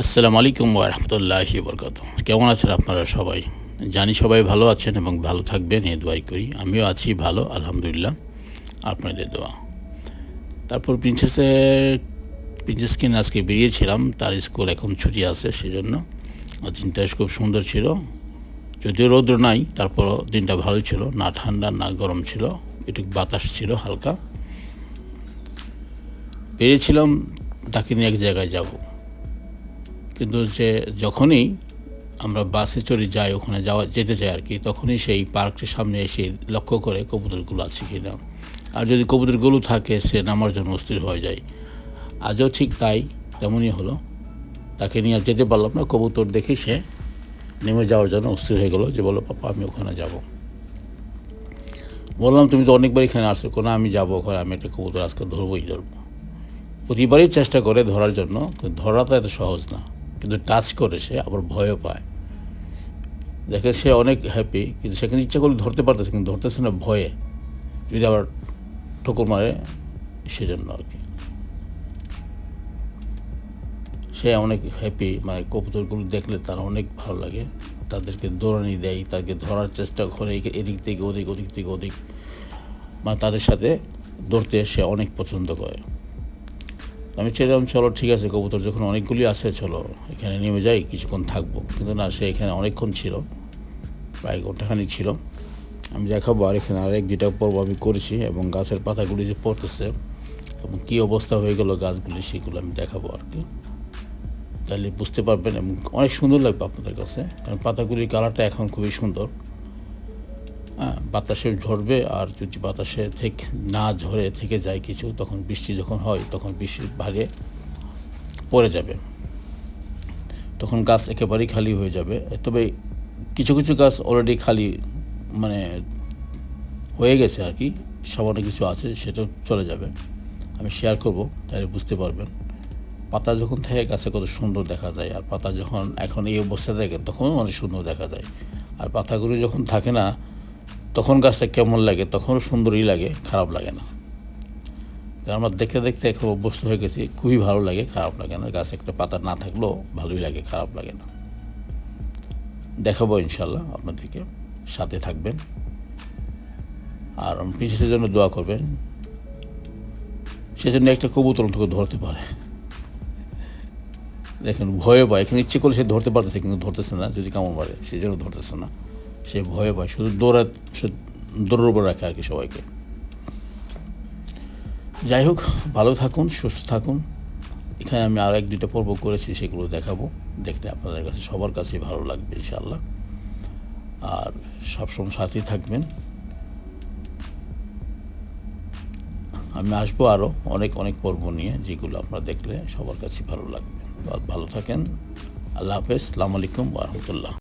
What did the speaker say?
আসসালামু আলাইকুম রহমতুল্লাহি বরকত কেমন আছেন আপনারা সবাই? জানি সবাই ভালো আছেন এবং ভালো থাকবেন এ দোয়াই করি। আমিও আছি ভালো, আলহামদুলিল্লাহ। আপনাদের দোয়া। তারপর প্রিন্সেসের, প্রিন্সেসকে নিয়ে আজকে বেরিয়েছিলাম। তার স্কুল এখন ছুটি আছে, সেজন্য দিনটা খুব সুন্দর ছিল। যদিও রৌদ্র নাই, তারপর দিনটা ভালো ছিল। না ঠান্ডা, না গরম ছিল। একটু বাতাস ছিল হালকা। বেরিয়েছিলাম, তাকে নিয়ে এক জায়গায় যাব। কিন্তু যে যখনই আমরা বাসে চড়ে যাই, ওখানে যাওয়া, যেতে চাই আর কি, তখনই সেই পার্কটির সামনে এসে লক্ষ্য করে কবুতরগুলো আছে কি না আর যদি কবুতরগুলো থাকে, সে নামার জন্য অস্থির হয়ে যায়। আজও ঠিক তাই, তেমনই হলো। তাকে নিয়ে আর যেতে পারলাম না, কবুতর দেখে সে নেমে যাওয়ার জন্য অস্থির হয়ে গেলো যে বলো পাপা, আমি ওখানে যাব। বললাম, তুমি তো অনেকবার এখানে আসছো কোনো আমি যাব ওখানে আমি একটা কবুতর আজকে ধরবোই, ধরবো। প্রতিবারই চেষ্টা করে ধরার জন্য ধরাটা এত সহজ না। কিন্তু টাচ করে সে আবার ভয়ও পায়। দেখে সে অনেক হ্যাপি কিন্তু সেখানে ইচ্ছা করলে ধরতে পারতেছে, কিন্তু ধরতেছে না ভয়ে। যদি আবার ঠোকর মারে, সেজন্য আর কি। সে অনেক হ্যাপি মানে কবুতরগুলো দেখলে তার অনেক ভালো লাগে। তাদেরকে দৌড়ানি দেয় তাকে ধরার চেষ্টা করে এদিক থেকে ওদিক ওদিক থেকে ওদিক। মানে তাদের সাথে দৌড়তে সে অনেক পছন্দ করে। আমি চেয়েছিলাম চলো, ঠিক আছে, কবুতর যখন অনেকগুলি আছে, চলো, এখানে নেমে যাই, কিছুক্ষণ থাকব। কিন্তু না, সে এখানে অনেকক্ষণ ছিল, প্রায় ঘন্টাখানি ছিল। আমি দেখাবো আর এখানে আরেক দুটা পর্ব আমি করেছি এবং গাছের পাতাগুলি যে পড়তেছে এবং কী অবস্থা হয়ে গেল গাছগুলি, সেগুলো আমি দেখাবো আর কি। তাহলে বুঝতে পারবেন এবং অনেক সুন্দর লাগবে আপনাদের কাছে, কারণ পাতাগুলির কালারটা এখন খুবই সুন্দর। বাতাসে ঝরবে আর যদি বাতাসে থেকে না ঝরে থেকে যায় কিছু, তখন বৃষ্টি যখন হয়, তখন বৃষ্টির ভাগে পড়ে যাবে। তখন গাছ একেবারেই খালি হয়ে যাবে। তবে কিছু কিছু গাছ অলরেডি খালি মানে হয়ে গেছে আর কি সামান্য কিছু আছে, সেটাও চলে যাবে। আমি শেয়ার করব, তাহলে বুঝতে পারবেন। পাতা যখন থাকে, গাছে কত সুন্দর দেখা যায়, আর পাতা যখন এখন এই অবস্থায় থাকে, তখনও অনেক সুন্দর দেখা যায়। আর পাতাগুলো যখন থাকে না তখন গাছটা কেমন লাগে তখন সুন্দরই লাগে, খারাপ লাগে না। আমরা দেখতে দেখতে এখন অভ্যস্ত হয়ে গেছি, খুবই ভালো লাগে, খারাপ লাগে না। গাছ একটা পাতা না থাকলেও ভালোই লাগে, খারাপ লাগে না। দেখাবো ইনশাল্লাহ আপনাদেরকে, সাথে থাকবেন। আর পিসের জন্য দোয়া করবেন সেজন্য একটা কবুতর থেকে ধরতে পারে। দেখেন ভয়ে পায়। এখানে ইচ্ছে করে সে ধরতে পারতেছে, কিন্তু ধরতেছে না, যদি কামড় মারে সেই জন্য ধরতেছে না। সে ভয়ে পায় শুধু দৌড়া, সে দৌড়ের রাখে আর কি সবাইকে। যাই হোক, ভালো থাকুন, সুস্থ থাকুন। এখানে আমি আর এক দুইটা পর্ব করেছি, সেগুলো দেখাবো। দেখলে আপনাদের কাছে, সবার কাছে ভালো লাগবে ইনশাল্লাহ আর সবসময় সাথেই থাকবেন। আমি আসব আরও অনেক অনেক পর্ব নিয়ে, যেগুলো আপনারা দেখলে সবার কাছে ভালো লাগবে। ভালো থাকেন। আল্লাহ হাফেজ। সালামু আলাইকুম রহমতুল্লাহ।